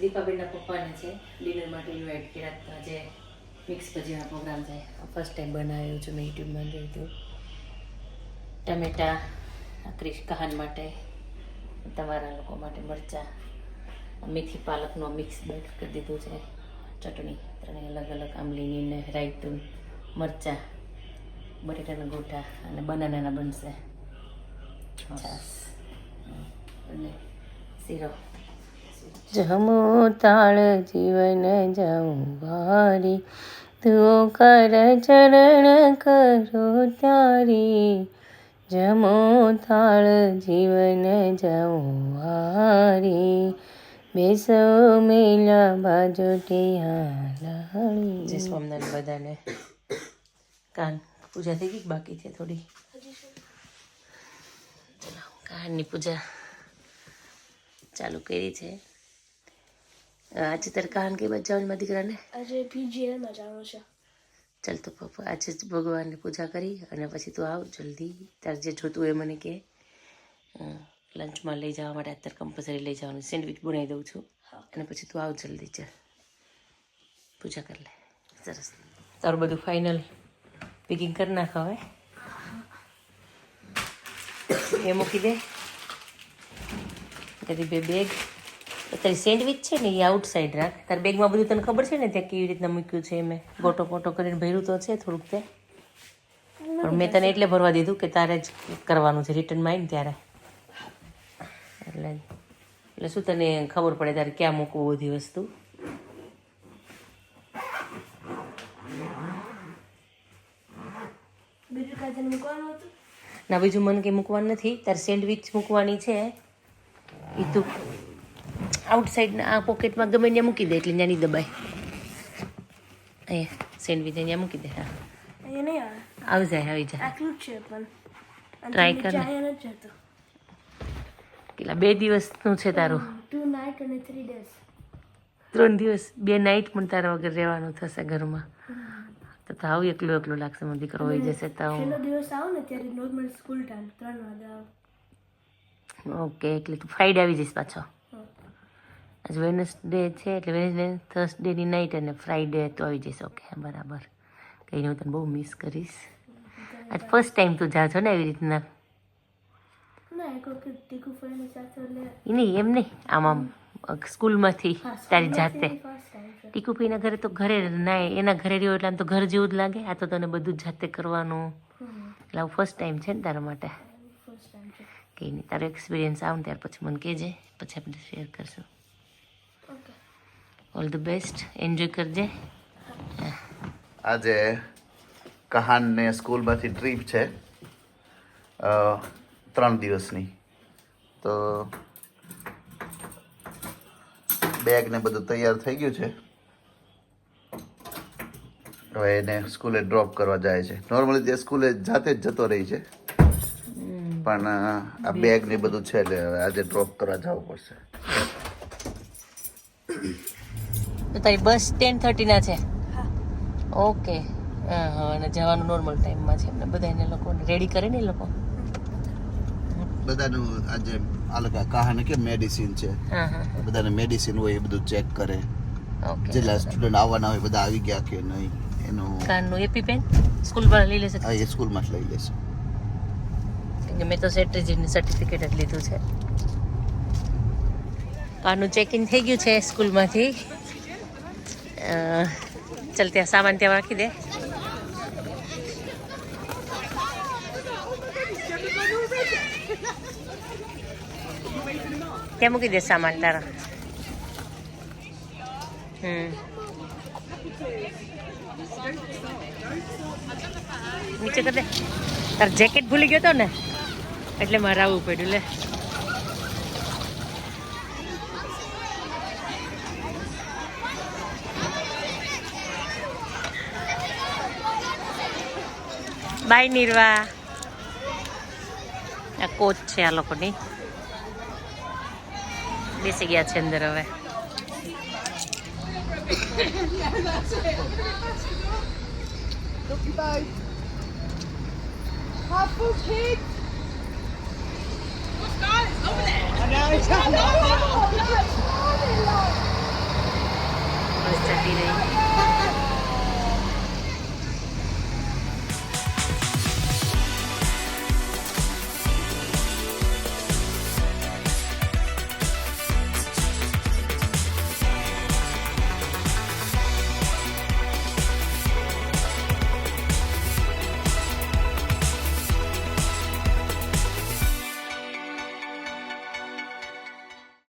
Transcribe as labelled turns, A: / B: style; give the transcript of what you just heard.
A: દીપાબેનના પપ્પાને છે ડિનર માટે ઇન્વાઇટ કર્યા હતા આજે મિક્સ ભજીયાનો પ્રોગ્રામ છે. ફર્સ્ટ ટાઈમ બનાવ્યું છે મેં યુટ્યુબમાં જોયું હતું. ટમેટા ક્રિશ કહાન માટે તમારા લોકો માટે મરચાં મેથી પાલકનો મિક્સ બેટ કરી દીધું છે. ચટણી ત્રણેય અલગ અલગ આંબલીની ને રાયતું મરચાં બટેટાના ગોઠા અને બનાનાના બનશે. છાસ અને શીરો. જમો તાળ જીવન જાઉં ભારી. તુઓ કર ચરણ કરો તારી જમો તાળ જીવન જાઉં વારી બેસો મેલા બાજુ ટિયા જય સ્વામિનારાયણ બધાને. કાન પૂજા થઈ ગઈ બાકી છે થોડી? કાનની પૂજા ચાલુ કરી છે. આજે તારે કાન કે બાજુ જવાની મારા દીકરાને?
B: આજે પીજીએલમાં જવાનું છે.
A: ચાલ તો પપ્પા આજે જ ભગવાનની પૂજા કરી અને પછી તું આવ જલ્દી. તારે જે જોતું હોય એ મને કે. લંચમાં લઈ જવા માટે અત્યારે કમ્પલસરી લઈ જવાનું. સેન્ડવિચ બનાવી દઉં છું. અને પછી તું આવ જલ્દી ચાલ. પૂજા કરી લે. સરસ. તારું બધું ફાઇનલ પેકિંગ કરી નાખ હવે. એ મૂકી દે. કરી બે બેગ તારી સેન્ડવિચ છે ને એ આઉટ સાઈડ રાખ. તાર બેગમાં બધું તને ખબર છે ને ત્યાં કેવી રીતના મૂક્યું છે મેં? ગોટો પોટો કરીને ભર્યું તો છે થોડુંક તે. પણ મેં તને એટલે ભરવા દીધું કે તારે જ કરવાનું છે. રિટર્નમાં આવીને ત્યારે. એટલે એટલે શું તને ખબર પડે તારે ક્યાં મૂકવું બધી વસ્તુ? ના બીજું મને કે મૂકવાનું નથી. તારે સેન્ડવિચ મૂકવાની છે. એ તું આઉટસાઇડના આ પોકેટમાં ગમે ત્યાં મૂકી દે એટલે ત્યાં નહીં દબાય. અહીંયા સેન્ડવીચ ત્યાં મૂકી દે હા.
B: નહીં આવે?
A: આવી જાય આવી જાય.
B: નીચે
A: કર.
B: અહીંયા
A: કેટલા બે દિવસનું છે તારું.
B: ટુ નાઇટ અને થ્રી ડેઝ
A: ત્રણ દિવસ બે નાઇટ પણ તારા વગર રહેવાનું થશે ઘરમાં. તો તો આવું એકલું એકલું લાગશે મને દીકરો હોઈ જશે તો
B: છેલ્લો દિવસ આવો ને ત્યારે નોર્મલ સ્કૂલ ટાઈમ ત્રણ વાગે
A: ઓકે એટલે તું ફ્રાઈડે આવી જઈશ પાછો. આજ વેનસડે છે એટલે વેનસડે થર્સડેની નાઇટ અને ફ્રાઈડે તો આવી જઈશ. ઓકે બરાબર. કંઈ નહીં હું તને બહુ મિસ કરીશ. આજ ફર્સ્ટ ટાઈમ તું જા છો ને એવી રીતના? નહીં એમ નહીં આમ આમ સ્કૂલમાંથી તારી જાતે. ટીકુભાઈના ઘરે તો ઘરે ના એના ઘરે રહ્યો એટલે આમ તો ઘર જેવું જ લાગે. આ તો તને બધું જ જાતે કરવાનું. એટલે આવું ફર્સ્ટ ટાઈમ છે ને તારા માટે. કંઈ નહીં તારો એક્સપિરિયન્સ આવે ને ત્યાર પછી મને કહેજે. પછી આપણે શેર કરશું. ઓલ ધ બેસ્ટ એન્જોય કરજે.
C: આજે કહાનને સ્કૂલમાંથી ટ્રીપ છે. ત્રણ દિવસની. તો બેગ ને બધું તૈયાર થઈ ગયું છે. હવે એને સ્કૂલે ડ્રોપ કરવા જાય છે. નોર્મલી તે સ્કૂલે જાતે જ જતો રહી છે. પણ આ બેગ ને બધું છે એટલે હવે આજે ડ્રોપ કરવા જવું પડશે.
A: તો તારી બસ ટેન થર્ટીના છે?
B: હા.
A: ઓકે. હા હા અને જવાનું નોર્મલ ટાઈમમાં છે એમને. બધા એને લોકોને રેડી કરે ને એ લોકો?
C: બધાનું આજે અલગ કહાને કે મેડિસિન છે.
A: હા હા
C: બધાને મેડિસિન હોય એ બધું ચેક કરે.
A: ઓકે.
C: જેટલા સ્ટુડન્ટ આવવાના હોય બધા આવી ગયા કે નહીં એનું
A: કાનનું એપીપેન સ્કૂલમાં સ્કૂલ પર લઈ લેશે?
C: હા એ સ્કૂલમાં જ લઈ લેશે.
A: મેં તો સેટ્રીજીની સર્ટિફિકેટ જ લીધું છે. કાનનું ચેક ઇન થઈ ગયું છે સ્કૂલમાંથી? ચાલ ત્યાં સામાન ત્યાં રાખી દે ત્યાં મૂકી દે સામાન તારા હમ નીચે કર દે તાર જેકેટ ભૂલી ગયો તો ને એટલે મારે આવવું પડ્યું, લે। બાય નિર્વા. આ કોચ છે આ લોકોની. બેસી ગયા છે અંદર હવે.
B: I know,